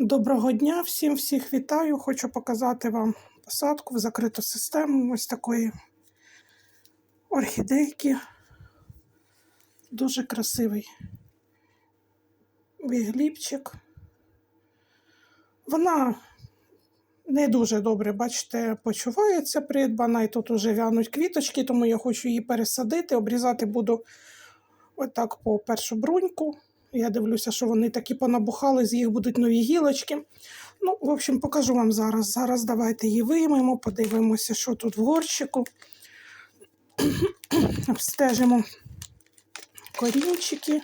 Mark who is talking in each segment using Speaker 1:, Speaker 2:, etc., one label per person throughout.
Speaker 1: Доброго дня, всім всіх вітаю. Хочу показати вам посадку в закриту систему ось такої орхідейки. Дуже красивий бігліпчик. Вона не дуже добре, бачите, почувається придбана, і тут уже вянуть квіточки, тому я хочу її пересадити. Обрізати буду отак по першу бруньку. Я дивлюся, що вони такі понабухали, з їх будуть нові гілочки. Ну, в общем, покажу вам зараз. Зараз давайте її виймемо, подивимося, що тут в горщику. Обстежимо корінчики.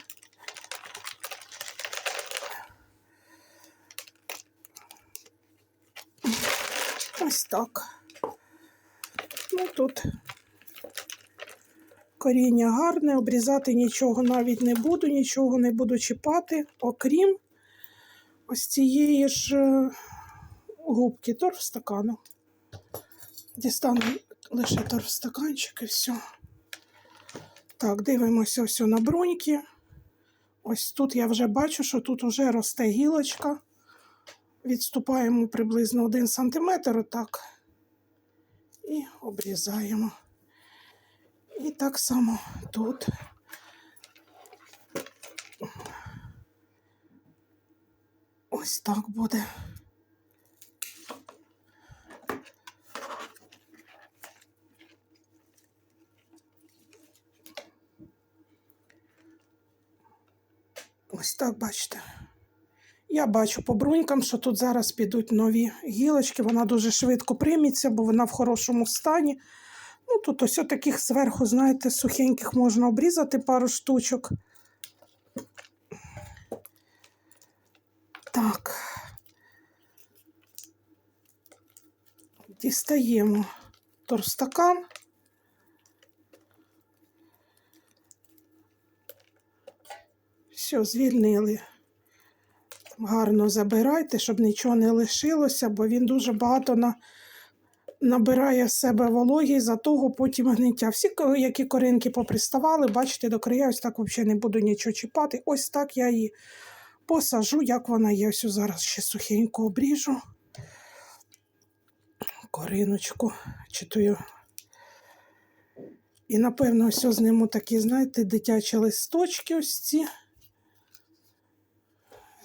Speaker 1: Ось так. Ну тут коріння гарне, обрізати нічого навіть не буду, нічого не буду чіпати, окрім ось цієї ж е, губки торфстакану. Дістану лише торфстаканчик і все. Так, дивимося ось на бруньки. Ось тут я вже бачу, що тут вже росте гілочка. Відступаємо приблизно 1 см, отак. І обрізаємо. І так само тут. Ось так буде. Ось так бачите. Я бачу по брунькам, що тут зараз підуть нові гілочки. Вона дуже швидко прийметься, бо вона в хорошому стані. Ну, тут ось таких зверху, знаєте, сухеньких можна обрізати пару штучок. Так. Дістаємо торстакан. Все, звільнили. Гарно забирайте, щоб нічого не лишилося, бо він дуже багато на набирає в себе вологі, за того потім гниття. Всі, які коринки поприставали, бачите, до края ось так взагалі не буду нічого чіпати. Ось так я її посажу, як вона є. Ось зараз ще сухенько обріжу. Кориночку читую. І, напевно, ось зниму такі, знаєте, дитячі листочки ось ці,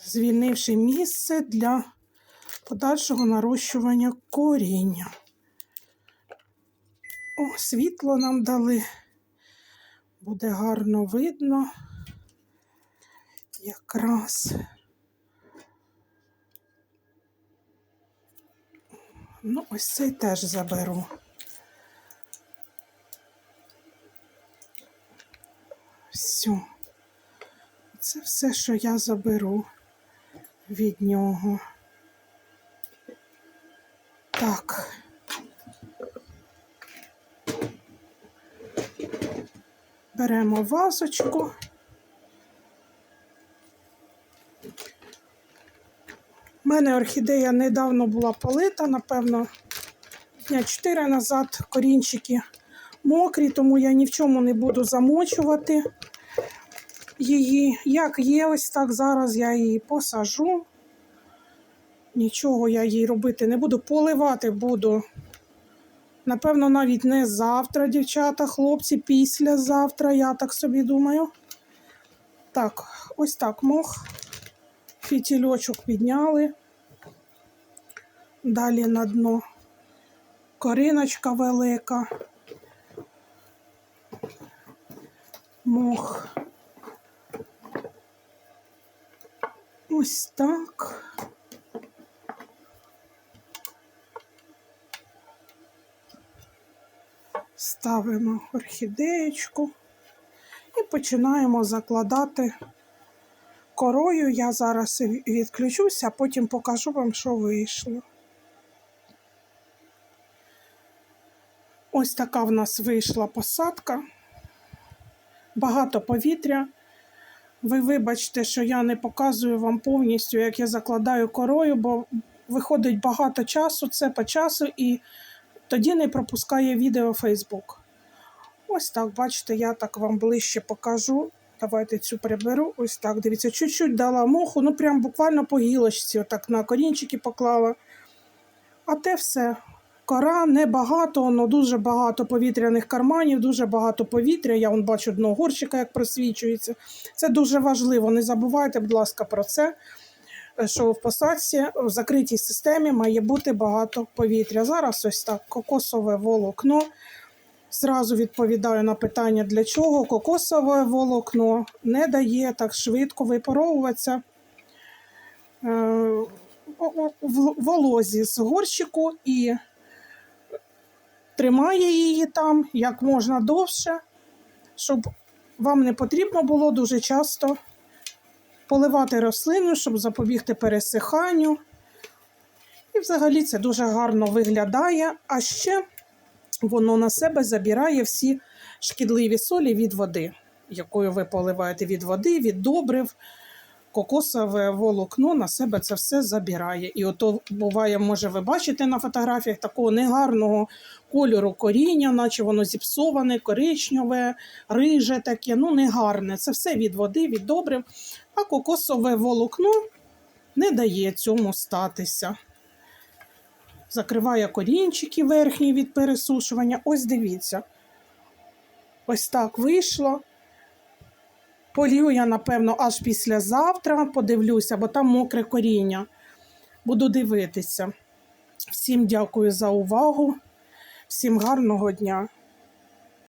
Speaker 1: звільнивши місце для подальшого нарощування коріння. О, світло нам дали. Буде гарно видно. Якраз. Ну, ось цей теж заберу. Все. Це все, що я заберу від нього. Так. Беремо вазочку. У мене орхідея недавно була полита, напевно, дня 4 назад корінчики мокрі, тому я ні в чому не буду замочувати її. Як є, ось так зараз я її посажу. Нічого я їй робити не буду. Поливати буду. Напевно, навіть не завтра, дівчата, хлопці, післязавтра, я так собі думаю. Так, ось так мох. Фітільочок підняли. Далі на дно кориночка велика. Мох. Ось так. Ставимо орхідеєчку і починаємо закладати корою. Я зараз відключуся, а потім покажу вам, що вийшло. Ось така в нас вийшла посадка. Багато повітря. Ви вибачте, що я не показую вам повністю, як я закладаю корою, бо виходить багато часу, це по часу, і тоді не пропускає відео Facebook. Ось так, бачите, я так вам ближче покажу. Давайте цю приберу. Ось так. Дивіться, чуть-чуть дала моху, ну прям буквально по гілочці, отак на корінчики поклала. А те все. Кора небагато, але дуже багато повітряних карманів, дуже багато повітря. Я вон бачу дно горщика, як просвічується. Це дуже важливо. Не забувайте, будь ласка, про це. Що в посадці в закритій системі має бути багато повітря. Зараз ось так кокосове волокно. Зразу відповідаю на питання, для чого кокосове волокно не дає так швидко випаровуватися е, в волозі з горщику і тримає її там як можна довше, щоб вам не потрібно було дуже часто поливати рослину, щоб запобігти пересиханню. І взагалі це дуже гарно виглядає. А ще воно на себе забирає всі шкідливі солі від води, якою ви поливаєте від води, від добрив. Кокосове волокно на себе це все забирає. І ото буває, може, ви бачите на фотографіях такого негарного кольору коріння, наче воно зіпсоване, коричневе, риже таке, ну негарне. Це все від води, від добрив. А кокосове волокно не дає цьому статися. Закриває корінчики верхні від пересушування. Ось дивіться. Ось так вийшло. Полію я, напевно, аж післязавтра подивлюся, бо там мокре коріння. Буду дивитися. Всім дякую за увагу, всім гарного дня.